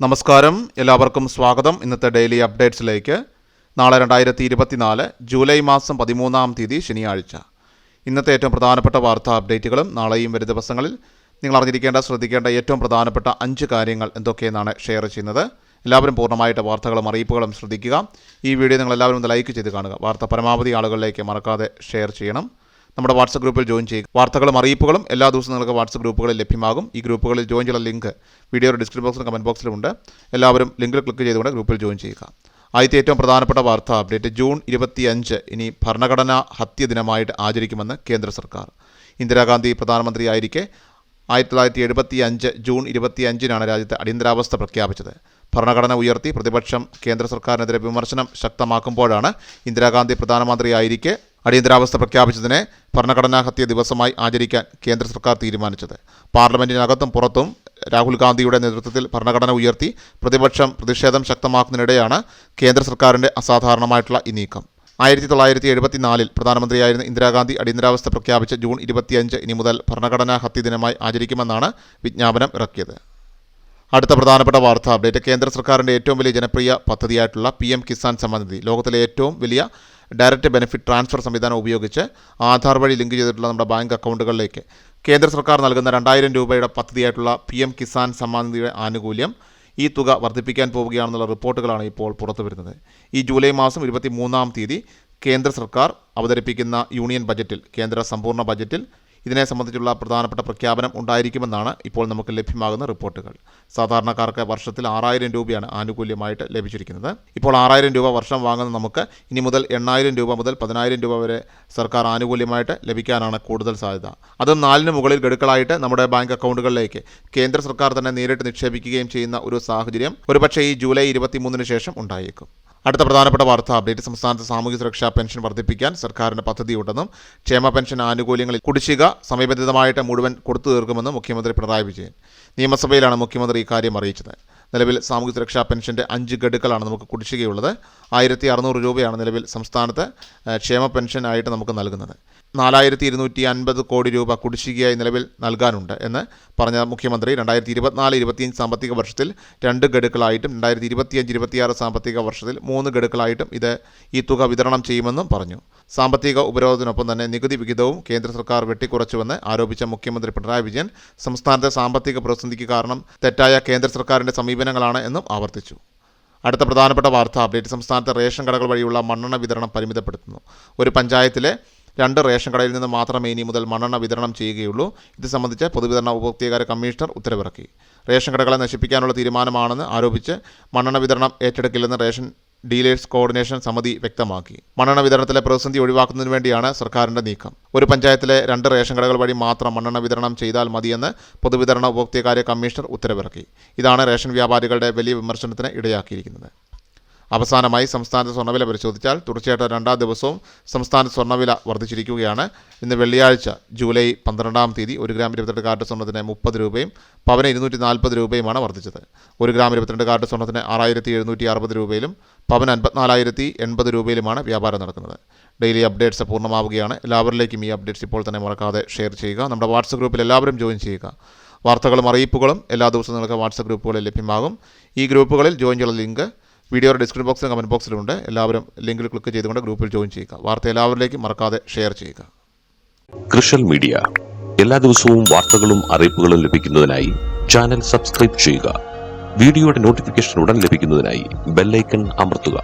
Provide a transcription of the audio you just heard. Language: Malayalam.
നമസ്കാരം. എല്ലാവർക്കും സ്വാഗതം. ഇന്നത്തെ ഡെയിലി അപ്ഡേറ്റ്സിലേക്ക്. നാളെ രണ്ടായിരത്തി ഇരുപത്തിനാല് ജൂലൈ മാസം പതിമൂന്നാം തീയതി ശനിയാഴ്ച. ഇന്നത്തെ ഏറ്റവും പ്രധാനപ്പെട്ട വാർത്താ അപ്ഡേറ്റുകളും നാളെയും വരും ദിവസങ്ങളിൽ നിങ്ങൾ അറിഞ്ഞിരിക്കേണ്ട ശ്രദ്ധിക്കേണ്ട ഏറ്റവും പ്രധാനപ്പെട്ട അഞ്ച് കാര്യങ്ങൾ എന്തൊക്കെയെന്നാണ് ഷെയർ ചെയ്യുന്നത്. എല്ലാവരും പൂർണമായിട്ട് വാർത്തകളും അറിയിപ്പുകളും ശ്രദ്ധിക്കുക. ഈ വീഡിയോ നിങ്ങൾ എല്ലാവരും ഒന്ന് ലൈക്ക് ചെയ്ത് കാണുക. വാർത്ത പരമാവധി ആളുകളിലേക്ക് മറക്കാതെ ഷെയർ ചെയ്യണം. നമ്മുടെ വാട്സപ്പ് ഗ്രൂപ്പിൽ ജോയിൻ ചെയ്യുക. വാർത്തകളും അറിയിപ്പുകളും എല്ലാ ദിവസവും നിങ്ങൾക്ക് വാട്സപ്പ് ഗ്രൂപ്പുകളിൽ ലഭ്യമാകും. ഈ ഗ്രൂപ്പുകളിൽ ജോയിൻ ചെയ്യുന്ന ലിങ്ക് വീഡിയോയുടെ ഡിസ്ക്രിപ്ഷൻ ബോക്സിലും കമന്റ് ബോക്സിലുമുണ്ട് എല്ലാവരും ലിങ്കിൽ ക്ലിക്ക് ചെയ്തുകൊണ്ട് ഗ്രൂപ്പിൽ ജോയിൻ ചെയ്യുക. ആദ്യത്തെ ഏറ്റവും പ്രധാനപ്പെട്ട വാർത്ത അപ്ഡേറ്റ് ജൂൺ ഇരുപത്തിയഞ്ച് ഇനി ഭരണഘടനാ ഹത്യ ദിനമായിട്ട് ആചരിക്കുമെന്ന് കേന്ദ്ര സർക്കാർ. ഇന്ദിരാഗാന്ധി പ്രധാനമന്ത്രിയായിരിക്കെ ആയിരത്തി തൊള്ളായിരത്തി എഴുപത്തി അഞ്ച് ജൂൺ ഇരുപത്തി അഞ്ചിനാണ് രാജ്യത്ത് അടിയന്തരാവസ്ഥ പ്രഖ്യാപിച്ചത്. ഭരണഘടന ഉയർത്തി പ്രതിപക്ഷം കേന്ദ്ര സർക്കാരിനെതിരെ വിമർശനം ശക്തമാക്കുമ്പോഴാണ് ഇന്ദിരാഗാന്ധി പ്രധാനമന്ത്രിയായിരിക്കെ അടിയന്തരാവസ്ഥ പ്രഖ്യാപിച്ചതിനെ ഭരണഘടനാ ഹത്യ ദിവസമായി ആചരിക്കാൻ കേന്ദ്ര സർക്കാർ തീരുമാനിച്ചത്. പാർലമെന്റിനകത്തും പുറത്തും രാഹുൽ ഗാന്ധിയുടെ നേതൃത്വത്തിൽ ഭരണഘടന ഉയർത്തി പ്രതിപക്ഷം പ്രതിഷേധം ശക്തമാക്കുന്നതിനിടെയാണ് കേന്ദ്ര സർക്കാരിന്റെ അസാധാരണമായിട്ടുള്ള ഈ നീക്കം. ആയിരത്തി തൊള്ളായിരത്തി എഴുപത്തിനാലിൽ പ്രധാനമന്ത്രിയായിരുന്ന ഇന്ദിരാഗാന്ധി അടിയന്തരാവസ്ഥ പ്രഖ്യാപിച്ച ജൂൺ ഇരുപത്തിയഞ്ച് ഇനി മുതൽ ഭരണഘടനാ ഹത്യ ദിനമായി ആചരിക്കുമെന്നാണ് വിജ്ഞാപനം ഇറക്കിയത്. അടുത്ത പ്രധാനപ്പെട്ട വാർത്താ അപ്ഡേറ്റ്. കേന്ദ്ര സർക്കാരിന്റെ ഏറ്റവും വലിയ ജനപ്രിയ പദ്ധതിയായിട്ടുള്ള പി എം കിസാൻ സമ്മാൻ ലോകത്തിലെ ഏറ്റവും വലിയ ഡയറക്റ്റ് ബെനിഫിറ്റ് ട്രാൻസ്ഫർ സംവിധാനം ഉപയോഗിച്ച് ആധാർ വഴി ലിങ്ക് ചെയ്തിട്ടുള്ള നമ്മുടെ ബാങ്ക് അക്കൗണ്ടുകളിലേക്ക് കേന്ദ്ര സർക്കാർ നൽകുന്ന രണ്ടായിരം രൂപയുടെ പദ്ധതിയായിട്ടുള്ള പി എം കിസാൻ സമ്മാൻ ആനുകൂല്യം ഈ തുക വർദ്ധിപ്പിക്കാൻ പോവുകയാണെന്നുള്ള റിപ്പോർട്ടുകളാണ് ഇപ്പോൾ പുറത്തു വരുന്നത്. ഈ ജൂലൈ മാസം ഇരുപത്തി മൂന്നാം തീയതി കേന്ദ്ര സർക്കാർ അവതരിപ്പിക്കുന്ന യൂണിയൻ ബജറ്റിൽ കേന്ദ്ര സമ്പൂർണ ബജറ്റിൽ ഇതിനെ സംബന്ധിച്ചുള്ള പ്രധാനപ്പെട്ട പ്രഖ്യാപനം ഉണ്ടായിരിക്കുമെന്നാണ് ഇപ്പോൾ നമുക്ക് ലഭ്യമാകുന്ന റിപ്പോർട്ടുകൾ. സാധാരണക്കാർക്ക് വർഷത്തിൽ ആറായിരം രൂപയാണ് ആനുകൂല്യമായിട്ട് ലഭിച്ചിരിക്കുന്നത്. ഇപ്പോൾ ആറായിരം രൂപ വർഷം വാങ്ങുന്ന നമുക്ക് ഇനി മുതൽ എണ്ണായിരം രൂപ മുതൽ പതിനായിരം രൂപ വരെ സർക്കാർ ആനുകൂല്യമായിട്ട് ലഭിക്കാനാണ് കൂടുതൽ സാധ്യത. അത് നാലിന് മുകളിൽ ഗഡുക്കളായിട്ട് നമ്മുടെ ബാങ്ക് അക്കൗണ്ടുകളിലേക്ക് കേന്ദ്ര സർക്കാർ തന്നെ നേരിട്ട് നിക്ഷേപിക്കുകയും ചെയ്യുന്ന ഒരു സാഹചര്യം ഒരുപക്ഷേ ഈ ജൂലൈ ഇരുപത്തിമൂന്നിന് ശേഷം ഉണ്ടായേക്കും. അടുത്ത പ്രധാനപ്പെട്ട വാർത്ത. അപ്ഡേറ്റ് സംസ്ഥാനത്ത് സാമൂഹ്യ സുരക്ഷാ പെൻഷൻ വർദ്ധിപ്പിക്കാൻ സർക്കാരിന് പദ്ധതിയുണ്ടെന്നും ക്ഷേമ പെൻഷൻ ആനുകൂല്യങ്ങളിൽ കുടിശ്ശിക സമയബന്ധിതമായിട്ട് മുഴുവൻ കൊടുത്തു തീർക്കുമെന്നും മുഖ്യമന്ത്രി പിണറായി വിജയൻ നിയമസഭയിലാണ് മുഖ്യമന്ത്രി ഇക്കാര്യം അറിയിച്ചത്. നിലവിൽ സാമൂഹ്യ സുരക്ഷാ പെൻഷന്റെ അഞ്ച് ഗഡുക്കളാണ് നമുക്ക് കുടിശ്ശികയുള്ളത്. ആയിരത്തി അറുന്നൂറ് രൂപയാണ് നിലവിൽ സംസ്ഥാനത്ത് ക്ഷേമ പെൻഷനായിട്ട് നമുക്ക് നൽകുന്നത്. നാലായിരത്തി ഇരുന്നൂറ്റി അൻപത് കോടി രൂപ കുടിശ്ശികയായി നിലവിൽ നൽകാനുണ്ട് എന്ന് പറഞ്ഞ മുഖ്യമന്ത്രി രണ്ടായിരത്തി ഇരുപത്തിനാല് ഇരുപത്തിയഞ്ച് സാമ്പത്തിക വർഷത്തിൽ രണ്ട് ഗഡുക്കളായിട്ടും രണ്ടായിരത്തി ഇരുപത്തിയഞ്ച് ഇരുപത്തിയാറ് സാമ്പത്തിക വർഷത്തിൽ മൂന്ന് ഗഡുക്കളായിട്ടും ഇത് ഈ തുക വിതരണം ചെയ്യുമെന്നും പറഞ്ഞു. സാമ്പത്തിക ഉപരോധത്തിനൊപ്പം തന്നെ നികുതി വിഹിതവും കേന്ദ്ര സർക്കാർ വെട്ടിക്കുറച്ചുവെന്ന് ആരോപിച്ച മുഖ്യമന്ത്രി പിണറായി വിജയൻ സംസ്ഥാനത്തെ സാമ്പത്തിക പ്രതിസന്ധിക്ക് കാരണം തെറ്റായ കേന്ദ്ര സർക്കാരിന്റെ സമീപനങ്ങളാണ് എന്നും ആവർത്തിച്ചു. അടുത്ത പ്രധാനപ്പെട്ട വാർത്താ അപ്ഡേറ്റ് സംസ്ഥാനത്തെ റേഷൻ കടകൾ വഴിയുള്ള മണ്ണെണ്ണ വിതരണം പരിമിതപ്പെടുത്തുന്നു. ഒരു പഞ്ചായത്തിലെ രണ്ട് റേഷൻ കടയിൽ നിന്ന് മാത്രമേ ഇനി മുതൽ മണ്ണെണ്ണ വിതരണം ചെയ്യുകയുള്ളൂ. ഇത് സംബന്ധിച്ച് പൊതുവിതരണ ഉപഭോക്തൃകാര്യ കമ്മീഷണർ ഉത്തരവിറക്കി. റേഷൻ കടകളെ നശിപ്പിക്കാനുള്ള തീരുമാനമാണെന്ന് ആരോപിച്ച് മണ്ണെണ്ണ വിതരണം ഏറ്റെടുക്കില്ലെന്ന് റേഷൻ ഡീലേഴ്സ് കോർഡിനേഷൻ സമിതി വ്യക്തമാക്കി. മണ്ണെണ്ണ വിതരണത്തിലെ പ്രതിസന്ധി ഒഴിവാക്കുന്നതിന് വേണ്ടിയാണ് സർക്കാരിന്റെ നീക്കം. ഒരു പഞ്ചായത്തിലെ രണ്ട് റേഷൻ കടകൾ വഴി മാത്രം മണ്ണെണ്ണ വിതരണം ചെയ്താൽ മതിയെന്ന് പൊതുവിതരണ ഉപഭോക്തൃകാര്യ കമ്മീഷണർ ഉത്തരവിറക്കി. ഇതാണ് റേഷൻ വ്യാപാരികളുടെ വലിയ വിമർശനത്തിന് ഇടയാക്കിയിരിക്കുന്നത്. അവസാനമായി സംസ്ഥാനത്ത് സ്വർണവില പരിശോധിച്ചാൽ തുടർച്ചയായിട്ട് രണ്ടാം ദിവസവും സംസ്ഥാനത്ത് സ്വർണവില വർദ്ധിച്ചിരിക്കുകയാണ്. ഇന്ന് വെള്ളിയാഴ്ച ജൂലൈ പന്ത്രണ്ടാം തീയതി ഒരു ഗ്രാം ഇരുപത്തിരണ്ട് കാർഡ് സ്വർണത്തിന് മുപ്പത് രൂപയും പവന് ഇരുന്നൂറ്റി നാൽപ്പത് രൂപയുമാണ് വർദ്ധിച്ചത്. ഒരു ഗ്രാം ഇരുപത്തിരണ്ട് കാർഡ് സ്വർണത്തിന് ആറായിരത്തി എഴുന്നൂറ്റി അറുപത് രൂപയിലും പവൻ അൻപത്തിനാലായിരത്തി എൺപത് രൂപയിലുമാണ് വ്യാപാരം നടക്കുന്നത്. ഡെയിലി അപ്ഡേറ്റ്സ് പൂർണമാവുകയാണ്. എല്ലാവരിലേക്കും ഈ അപ്ഡേറ്റ്സ് ഇപ്പോൾ തന്നെ മറക്കാതെ ഷെയർ ചെയ്യുക. നമ്മുടെ വാട്സപ്പ് ഗ്രൂപ്പിൽ എല്ലാവരും ജോയിൻ ചെയ്യുക. വാർത്തകളും അറിയിപ്പുകളും എല്ലാ ദിവസവും നിങ്ങൾക്ക് വാട്സപ്പ് ഗ്രൂപ്പുകളിൽ ലഭ്യമാകും. ഈ ഗ്രൂപ്പുകളിൽ ജോയിൻ ചെയ്യുന്ന ലിങ്ക് വീഡിയോയുടെ ഡിസ്ക്രിപ്ഷൻ ബോക്സിലും കമന്റ് ബോക്സിലുണ്ട് എല്ലാവരും ലിങ്കിൽ ക്ലിക്ക് ചെയ്തുകൊണ്ട് ഗ്രൂപ്പിൽ ജോയിൻ ചെയ്യുക. വാർത്ത എല്ലാവരിലേക്കും മറക്കാതെ ഷെയർ ചെയ്യുക. Social media. എല്ലാ ദിവസവും വാർത്തകളും അറിയിപ്പുകളും ലഭിക്കുന്നതിനായി ചാനൽ സബ്സ്ക്രൈബ് ചെയ്യുക. വീഡിയോയുടെ നോട്ടിഫിക്കേഷൻ ഉടൻ ലഭിക്കുന്നതിനായി ബെല്ലൈക്കൺ അമർത്തുക.